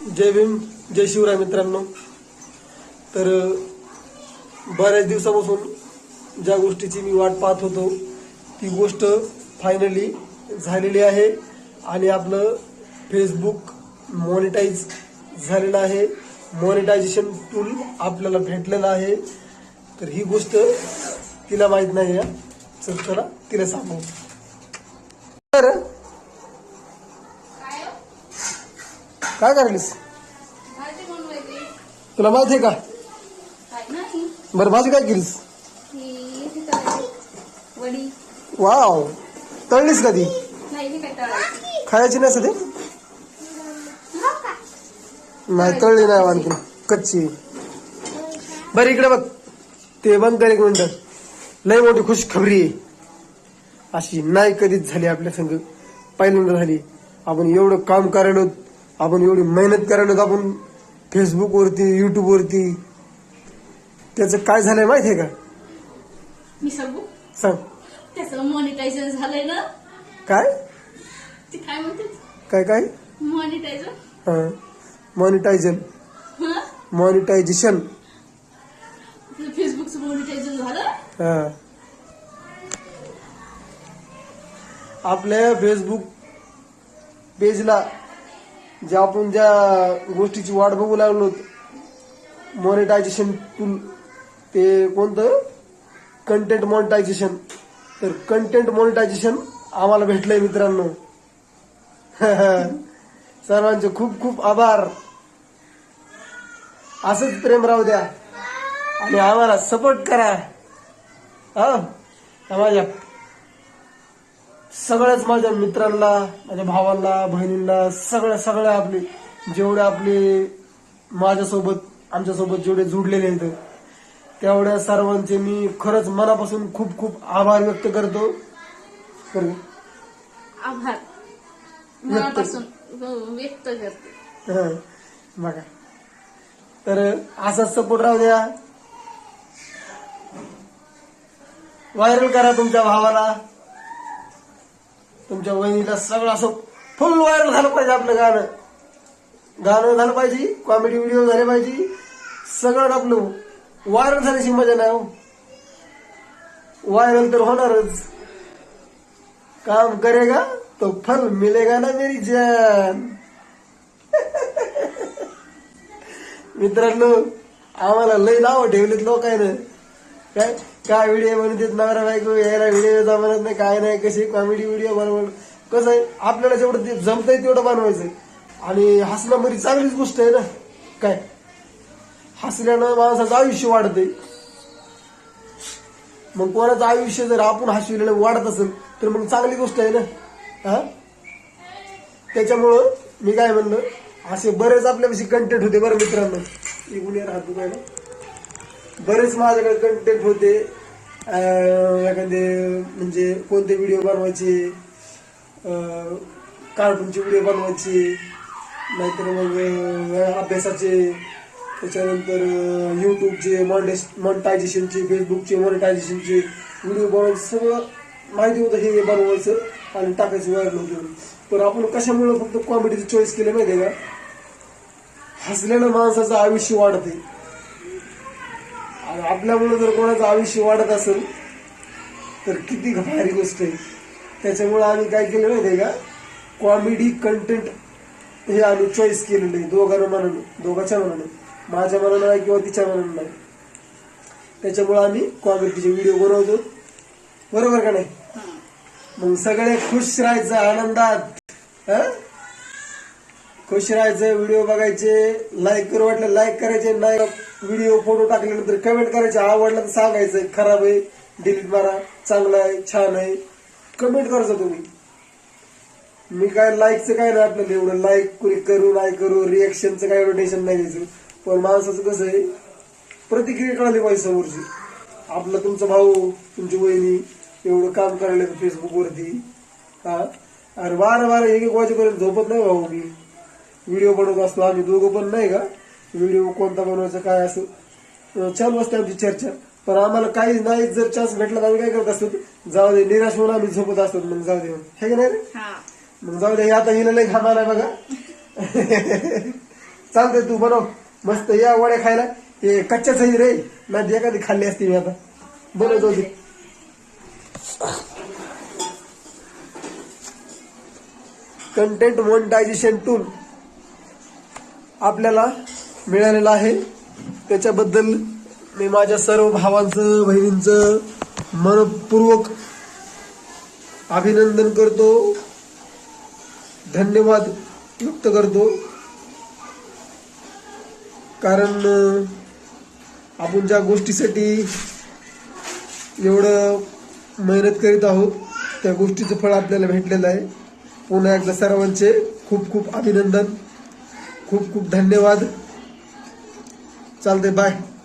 जय भीम जय शिवराय मित्रांनो. तर बऱ्याच दिवसापासून ज्या गोष्टीची मी वाट पाहत होतो ती गोष्ट फायनली झालेली आहे आणि आपलं फेसबुक मॉनिटाईज झालेलं आहे. मॉनिटायझेशन टूल आपल्याला भेटलेलं आहे. तर ही गोष्ट तिला माहीत नाही आहे चला तिला सांगू. तर काय करायलीस? तुला माहिती आहे का? बरं भाजी काय केलीस? ही ही वडी. वाव. तळलीस का ती नाही ही काय तळायची? खायची नाही सध्या? नाही तळली नाही आणखी कच्ची. बरं इकडे बघ. ते बंद कर एक मिनिट. लय मोठी खुशखबरी आहे. अशी नाही कधीच झाली आपल्या संग. पहिल्यांदा झाली. आपण एवढं काम करायलो आपण एवढी मेहनत करायलो आपण फेसबुक वरती युट्यूब वरती. त्याचं काय झालंय माहितीये का? मी सांगू? सांग. त्याचं मॉनिटायझर झालंय ना? काय? ते काय म्हणते? काय काय? मॉनिटायझर मॉनिटायझन हा? मॉनिटायझेशन आपलं फेसबुकचं मॉनिटायझर झालं? हा. आपल्या फेसबुक पेजला ज्या आपण ज्या गोष्टीची वाट बघू लागलो मॉनिटायझेशन टूल ते कोणतं? कंटेंट मॉनिटायझेशन तर कंटेंट मॉनिटायझेशन आम्हाला भेटलंय मित्रांनो. सर्वांचे खूप खूप आभार. असंच प्रेम राहू द्या. आणि आम्हाला सपोर्ट करा. हा माझ्या सगळ्याच माझ्या मित्रांना माझ्या भावांना बहिणींना सगळ्या सगळ्या आपले जेवढे आपले माझ्यासोबत आमच्यासोबत जेवढे जुडलेले आहेत तेवढ्या सर्वांचे मी खरंच मनापासून खूप खूप आभार व्यक्त करतो. कर- आभार. मनापासून व्यक्त करते. हा, बघा. तर असाच सपोर्ट राहू द्या. व्हायरल करा तुमच्या भावाला. तुमच्या वहिनीला सगळं असं फुल व्हायरल झालं पाहिजे आपलं गाणं. गाणं झालं पाहिजे कॉमेडी व्हिडिओ झाले पाहिजे. सगळं आपलं व्हायरल झाल्याची मजा नाही हो. व्हायरल तर होणारच. काम करेगा तो फल मिलेगा ना मेरी जान. मित्रांनो आम्हाला लई नावं ठेवलेत लोकांना काय काय व्हिडिओ बनवतात नवरा बायको? यायला व्हिडिओ म्हणत नाही काय नाही कशी कॉमेडी व्हिडिओ बनवण कसं आहे? आपल्याला जेवढं ते जमतंय तेवढं बनवायचं. आणि हसणं म्हणजे चांगलीच गोष्ट आहे ना? काय? हसल्यानं माणसाचं आयुष्य वाढतंय. मग कोणाचं आयुष्य जर आपण हसविलेलं वाढत असेल तर मग चांगली गोष्ट आहे ना? हा? त्याच्यामुळं मी काय म्हणलं असे बरेच आपल्यापाशी कंटेंट होते बरं मित्रांनो. इकडून राहतो काय ना बरेच माझ्याकडे कंटेंट होते. एखादे म्हणजे कोणते व्हिडिओ बनवायचे कार्टूनचे व्हिडिओ बनवायचे नाहीतर मग अभ्यासाचे त्याच्यानंतर अं, युट्यूबचे मॉनिटायझेशनचे फेसबुकचे मॉनिटायझेशनचे व्हिडिओ बनवायचे सगळं माहिती होतं हे बनवायचं आणि टाकायचं व्हायरल होतं. पण आपण कशामुळे फक्त कॉमेडीचं चॉईस केलं माहिती आहे का? हसल्यानं माणसाचं आयुष्य वाढते. आपल्यामुळे जर कोणाचं आयुष्य वाढत असेल तर किती भारी गोष्ट आहे. त्याच्यामुळे आम्ही काय केलं माहितीये का? कॉमेडी कंटेंट हे आम्ही चॉईस केलेलं आहे. दोघांना मनानं दोघांच्या मनानं माझ्या मनानं नाही किंवा तिच्या मनानं नाही. त्याच्यामुळे आम्ही कॉमेडीचे व्हिडिओ बनवतो. बरोबर का नाही? मग सगळे खुश राहायचं आनंदात. हं? खुश राहायचं व्हिडिओ बघायचे लाईक करू वाटलं लाईक करायचे नाही व्हिडिओ फोटो टाकल्यानंतर कमेंट करायचे आवडलं तर सांगायचं खराब आहे डिलीट मारा चांगलं आहे छान आहे. कमेंट करायचं तुम्ही. मी काय लाईकचं काय नाही आपल्याला एवढं. लाईक कुणी करू नाही करू रिएक्शनचं काय एवढं टेन्शन नाही घ्यायचं पण माणसाचं कसं आहे प्रतिक्रिया कळाली पाहिजे समोरची. आपला तुमचा भाऊ तुमची वहिनी एवढं काम करायला फेसबुकवरती हा? अरे बारा बारा एक एक वाजेपर्यंत झोपत नाही भाऊ मी. व्हिडिओ बनवत असतो आम्ही दोघं पण नाही का? व्हिडिओ कोणता बनवायचा काय असं? चालू असते आमची चर्चा. पण आम्हाला काही नाही जर चान्स भेटला तर आम्ही काय करत असतो? जाऊ दे निराश म्हणून आम्ही झोपत असतो. मग जाऊ दे. हे का नाही रे? हा. मग जाऊ दे आता हिला लय घाम आलाय बघा. चालतंय तू बनव. मस्त या वड्या खायला. हे कच्च्याच आहे रे. नाही एखादी खाल्ली असती मी आता. बनवतो होती कंटेंट मोनिटायझेशन टूल आपल्याला मिळालेलं आहे. त्याच्याबद्दल मी माझ्या सर्व भावांचं बहिणींचं मनपूर्वक अभिनंदन करतो. धन्यवाद व्यक्त करतो. कारण आपण ज्या गोष्टीसाठी एवढं मेहनत करीत आहोत त्या गोष्टीचं फळ आपल्याला भेटलेलं आहे. पुन्हा एकदा सर्वांचे खूप खूप अभिनंदन. खूप खूप धन्यवाद. चालते बाय